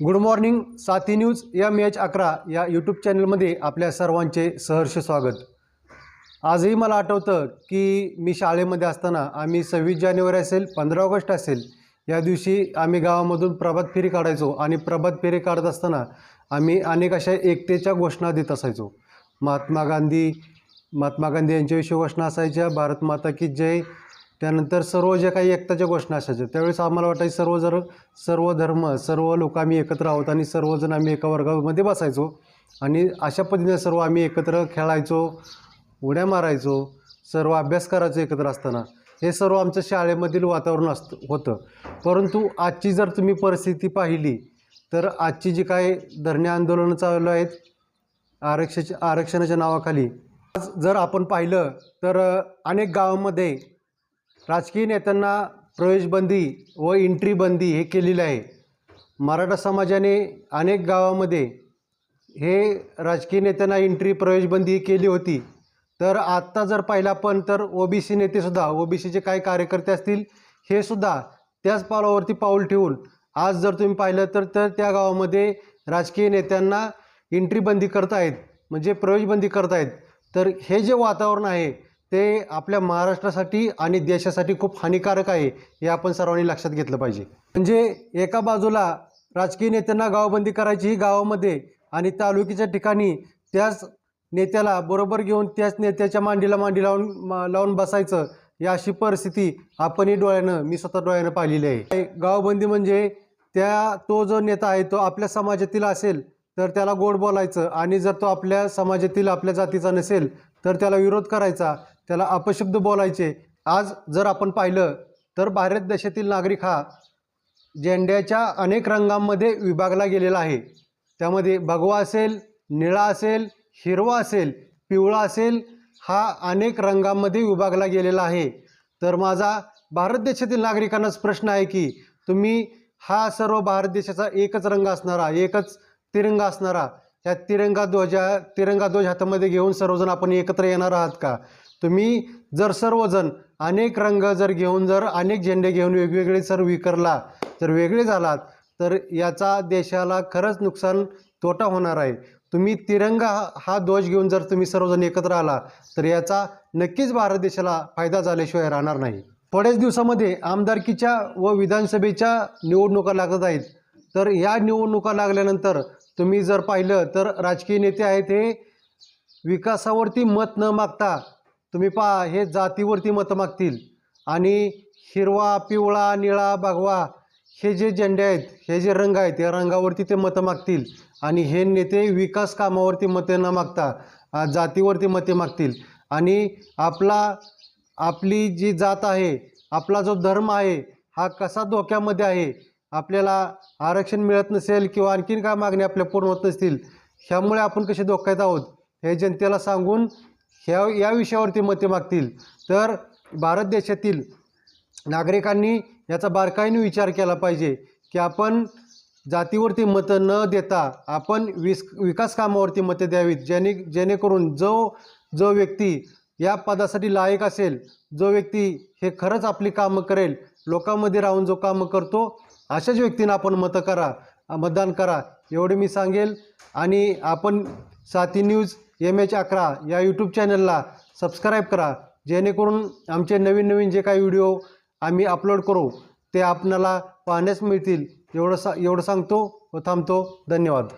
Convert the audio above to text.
Good morning साथी news M H अकरा या यूट्यूब चॅनलमध्ये आपल्या सर्वांचे सहर्ष स्वागत. आजही मला आठवतं की मी शाळेमध्ये असताना आम्ही सव्वीस जानेवारी असेल पंधरा ऑगस्ट असेल या दिवशी आम्ही गावामधून प्रभात फेरी काढायचो आणि प्रभात फेरी काढत असताना आम्ही अनेक अशा एकतेच्या घोषणा देत असायचो. महात्मा गांधी महात्मा गांधी यांच्याविषयी घोषणा असायच्या भारत माता की जय त्यानंतर सर्व जे काही एकताच्या घोषणा असायच्या त्यावेळेस आम्हाला वाटायचं सर्व जर सर्व धर्म सर्व लोक आम्ही एकत्र आहोत आणि सर्वजण आम्ही एका वर्गामध्ये बसायचो आणि अशा पद्धतीने सर्व आम्ही एकत्र खेळायचो उड्या मारायचो सर्व अभ्यास करायचो एकत्र असताना. हे सर्व आमचं शाळेमधील वातावरण असतं होतं. परंतु आजची जर तुम्ही परिस्थिती पाहिली तर आजची जी काय धरणे आंदोलनं चालू आहेत आरक्षाच्या आरक्षणाच्या नावाखाली आज जर आपण पाहिलं तर अनेक गावामध्ये राजकीय नेत्यांना प्रवेशबंदी व एंट्री बंदी हे केलेलं आहे. मराठा समाजाने अनेक गावामध्ये हे राजकीय नेत्यांना एंट्री प्रवेशबंदी केली होती. तर आत्ता जर पाहिलं आपण तर ओबीसी नेतेसुद्धा ओबीसीचे काही कार्यकर्ते असतील हे सुद्धा त्याच पावलावरती पाऊल ठेवून आज जर तुम्ही पाहिलं तर तर त्या गावामध्ये राजकीय नेत्यांना एंट्री बंदी करत आहेत म्हणजे प्रवेशबंदी करत आहेत तर हे जे वातावरण आहे ते आपल्या महाराष्ट्रासाठी आणि देशासाठी खूप हानिकारक आहे हे आपण सर्वांनी लक्षात घेतलं पाहिजे. म्हणजे एका बाजूला राजकीय नेत्यांना गावबंदी करायची ही गावामध्ये आणि तालुक्याच्या ठिकाणी त्याच नेत्याला बरोबर घेऊन त्याच नेत्याच्या मांडीला मांडी लावून लावून बसायचं या अशी परिस्थिती आपणही डोळ्यानं मी स्वतः डोळ्यानं पाहिलेली आहे. गावबंदी म्हणजे त्या तो जो नेता आहे तो आपल्या समाजातील असेल तर त्याला गोड बोलायचं. आणि जर तो आपल्या समाजातील आपल्या जातीचा नसेल तर त्याला विरोध करायचा. त्याला अपशब्द बोलायचे. आज जर आपण पाहिलं तर भारत देशातील नागरिक हा झेंड्याच्या अनेक रंगांमध्ये विभागला गेलेला आहे. त्यामध्ये भगवा असेल निळा असेल हिरवा असेल पिवळा असेल हा अनेक रंगांमध्ये विभागला गेलेला आहे. तर माझा भारत देशातील नागरिकांनाच प्रश्न आहे की तुम्ही हा सर्व भारत देशाचा एकच रंग असणारा एकच तिरंगा असणारा त्या तिरंगा ध्वजा तिरंगा ध्वज हातामध्ये घेऊन सर्वजण आपण एकत्र येणार आहात का? तुम्ही जर सर्वजण अनेक रंग जर घेऊन जर अनेक झेंडे घेऊन वेगवेगळे जर विकरला जर वेगळे झालात तर याचा देशाला खरंच नुकसान तोटा होणार आहे. तुम्ही तिरंगा हा- दोष घेऊन जर तुम्ही सर्वजण एकत्र आला तर याचा नक्कीच भारत देशाला फायदा झाल्याशिवाय राहणार नाही. थोड्याच दिवसामध्ये आमदारकीच्या व विधानसभेच्या निवडणुका लागत आहेत. तर या निवडणुका लागल्यानंतर तुम्ही जर पाहिलं तर राजकीय नेते आहेत हे विकासावरती मत न मागता तुम्ही पहा हे जातीवरती मतं मागतील. आणि हिरवा पिवळा निळा भगवा हे जे झेंडे आहेत हे जे रंग आहेत या रंगावरती ते मतं मागतील. आणि हे नेते विकास कामावरती मते न मागता जातीवरती मते मागतील. आणि आपला आपली जी जात आहे आपला जो धर्म आहे हा कसा धोक्यामध्ये आहे आपल्याला आरक्षण मिळत नसेल किंवा आणखीन काय मागणी आपल्या पूर्ण होत नसतील ह्यामुळे आपण कसे धोक्यात आहोत हे जनतेला सांगून ह्या या विषयावरती मते मागतील. तर भारत देशातील नागरिकांनी याचा बारकाईने विचार केला पाहिजे की आपण जातीवरती मतं न देता आपण विस विकास कामावरती मतं द्यावीत. जेणे जेणेकरून जो जो व्यक्ती या पदासाठी लायक असेल जो व्यक्ती हे खरंच आपली कामं करेल लोकांमध्ये राहून जो कामं करतो अशाच व्यक्तींना आपण मतं करा मतदान करा एवढे मी सांगेल. आणि आपण साथी न्यूज एम एच अकरा या यूट्यूब चॅनलला सबस्क्राईब करा. जेणेकरून आमचे नवीन नवीन जे काही व्हिडिओ आम्ही अपलोड करू ते आपणाला पाहण्यास मिळतील. एवढं सा एवढं सांगतो व थांबतो. धन्यवाद.